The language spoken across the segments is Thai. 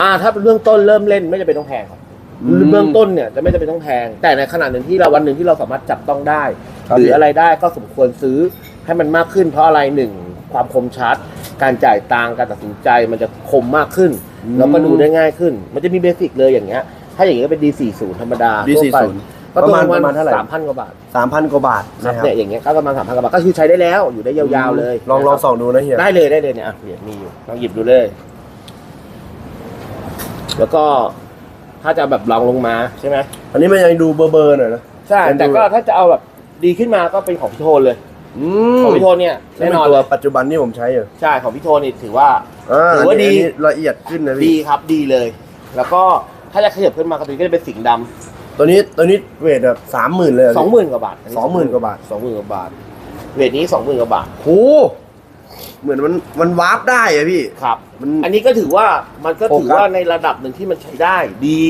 อ่าถ้าเป็นเบื้องต้นเริ่มเล่นไม่จำเป็นต้องแพงครับอืม เบื้องต้นเนี่ยจะไม่จำเป็นต้องแพง แต่ในขณะหนึ่งที่เราวันหนึ่งที่เราสามารถจับต้องได้ ครับ หรืออะไรได้ก็สมควรซื้อให้มันมากขึ้น เพราะอะไรหนึ่งความคมชัด การจ่ายตังค์การตัดสินใจมันจะคมมากขึ้น แล้วก็ดูได้ง่ายขึ้น มันจะมีเบสิกเลยอย่างเงี้ย ถ้าอย่างเงี้ยก็เป็น D40 ธรรมดา D40 ทั่วไปก็ตัวประมาณประประมามาณณเท่าไหร่ สามพันกว่าบาทสามพันกว่าบาทครับนะครับเนี่ยอย่างเงี้ยก็ประมาณสามพันกว่าบาทก็คือใช้ได้แล้วอยู่ได้ยาวๆเลยลองลองส่องดูนะเฮีย ได้เลยได้เลยเนี่ยอะเหรียญมีอยู่ลองหยิบดูเลย แล้วก็ถ้าจะแบบลองลงมาใช่ไหมอันนี้มันยังดูเบอร์เบอร์หน่อยนะใช่เป็นดูแต่ก็ถ้าจะเอาแบบดีขึ้นมาก็เป็นของพี่โทนเลยอืของพี่โทนเนี่ยนี่แน่เป็นนอนตัวเลยปัจจุบันที่ผมใช้อยู่ใช่ของพี่โทนนี่ถือว่าอ่าถือว่าอันนี้ดีอันนี้ละเอียดขึ้นนะดีพี่ครับดีเลย แล้วก็ถ้าจะขยับขึ้นมาก็ตัวนี้ก็จะเป็นสิงห์ดตัวนี้ตัวนี้เวทแบบสามหมื่นเลยเหรำสองหมื่นกว่าบาทสองหมื่นกว่าบาทสองหมื่นกว่าบาทเวทนี้สองหมื่นกว่าบาทโห เหมือนมันมันวาร์ปได้อะพี่ ครับ มัน อันนี้ก็ถือว่ามันก็ถือโฟกัสว่าในระดับหนึ่งที่มันใช้ได้ดี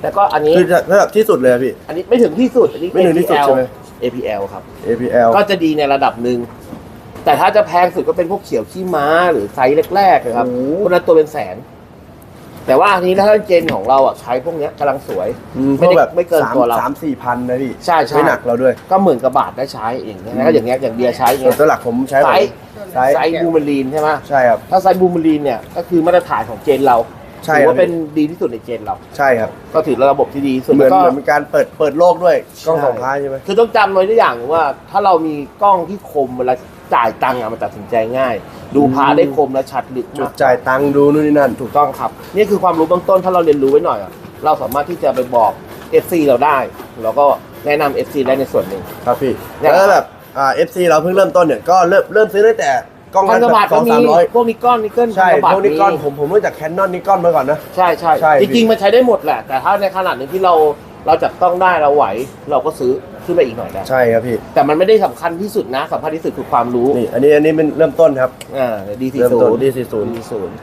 แต่ก็อันนี้คือระดับที่สุดเลยอะพี่ อันนี้ไม่ถึงที่สุด อันนี้ ไม่ถึงที่สุด APL ใช่ไหม APL ครับ APL ก็จะดีในระดับหนึ่ง แต่ถ้าจะแพงสุดก็เป็นพวกเขียวขี้ม้าหรือไซส์แรกๆนะครับโอ้โห พวกนั้นตัวเป็นแสน แต่ว่าอันนี้ถ้าเจนของเราอะใช้พวกเนี้ยกำลังสวย อืมไม่ได้พวแบบไม่เกินสามตัวเรา สามสี่พันนะพี่ใช่ใช่ไม่หนักเราด้วย ก็หมื่นกว่าบาทได้ใช้เองนะก็อย่างเงี้ยอย่างเดียใช้อย่างส่วเงี้นยตัวหลักผมใช้ไซแบบส์ ไซส์ ไซส์บูมเบอรีนใช่ไหมใช่ครับ ถ้าไซส์บูมเบอรีนเนี่ยก็คือมาตรฐานของเจนเราใช่ถือครับว่าเป็นดีที่สุดในเจนเรา ใช่ครับ ก็ถือระบบที่ดีที่สุดเหมือนแล้วก็ เหมือนเป็นการเปิดเปิดโลกด้วยกล้องใช่ สองท้ายใช่ไหมคือต้องจำไว้ด้วยอย่างหนึ่งว่า ถ้าเรามีกล้องที่คมเวลาจ่ายตังค์อะมันตัดสินใจง่าย ดูพาได้คมและชัดลึกจุมาดกจ่ายตังค์ดูนู่นนี่นั่นถูกต้องครับ นี่คือความรู้เบื้องต้นถ้าเราเรียนรู้ไว้หน่อยอะเราสามารถที่จะไปบอก FC เราได้ แล้วก็แนะนำ FC ได้ในส่วนหนึ่ง ครับพี่ เนี่ย แล้วแบบ อ่า FC เราเพิ่งเริ่มต้นเนี่ยก็เริ่มเริ่มซื้อตั้งแต่กล้องพันกว่าบาทสก็องมีสามร้อยพวกนิกอนนิกเกิลใช่พันกว่าบาทพวกนิกอนผมผมรู้จักแคนนอนนิกอนมาก่อนนะ ใช่ใช่ใช่จริงๆมันใช้ได้หมดแหละ แต่ถ้าในขนาดหนึ่งที่เราเราจับต้องได้เราไหว เราก็ซื้อขึ้นไปอีกหน่อยได้ใช่ครับพี่ แต่มันไม่ได้สำคัญที่สุดนะสำคัญที่สุดคือความรู้นี่อันนี้อันนี้เป็นเริ่มต้นครับอ่าดีสี่เริ่มศูต้นนย์ดีสี่ศูนย์ดีศูนย์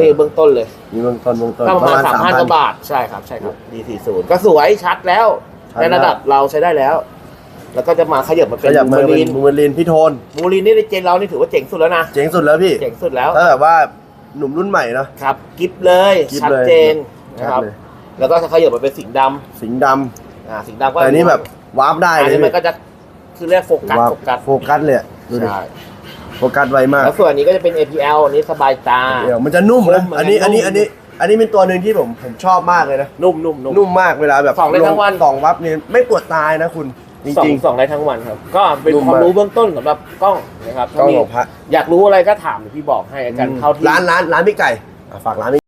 นี่เบื้องต้นเลยนี่เบื้องต้นเบื้องต้นก็ประมาณสามพันก3,000ว่าบาทใช่ครับใช่ครับดีสี่ศูนย์ก็สวยชัดแล้วชัดในระดับเราใช้ได้แล้ว แล้วก็จะมาขยับมาขเป็นยับบูมามเป็ลีนนบูมลินพี่โทนบูมลีนนี่ในเจนเรานี่ถือว่าเจ๋งสุดแล้วนะ เจ๋งสุดแล้วพี่เจ๋งสุดแล้วถ้าแบบว่าหนุ่มรุ่นใหม่เนาะ ครับกิฟเลยกิ๊บชัดเลย เจนนะครับชัดเลยแล้วก็ขยับมาเป็นสีดสิงห์ดำอ่าสีดำำก็แต่อันนี้แบบวาร์ปได้อันเลยนี้มันก็จะคือเรียกโฟกัสวาร์ปโฟกัสโฟกัสเลยอะดูดิใช่โฟกัสไวมากแล้วส่วนอันนี้ก็จะเป็น APL อันนี้สบายตา เดี๋ยวมันจะนุ่มนะนุ่มอันนี้มันจะอันนี้นุ่มอันนี้อันนี้เป็นตัวหนึ่งที่ผมผมชอบมากเลยนะนุ่มนุ่มนุ่ม นุ่มมากเวลาแบบส่องได้ทั้งวันลส่องวับเนี่ยไม่ปวดตายนะคุณ จสองริงสองได้ทั้งวันครับ ก็เป็นนุ่มความมากรู้เบื้องต้นสำหรับกล้องนะครับๆกล้องถ้ามีของพระอยากรู้อะไรก็ถามเดี๋ยวพี่บอกให้กันเข้าที่ ร้านร้านร้านพี่ไก่อะฝากร้านพี่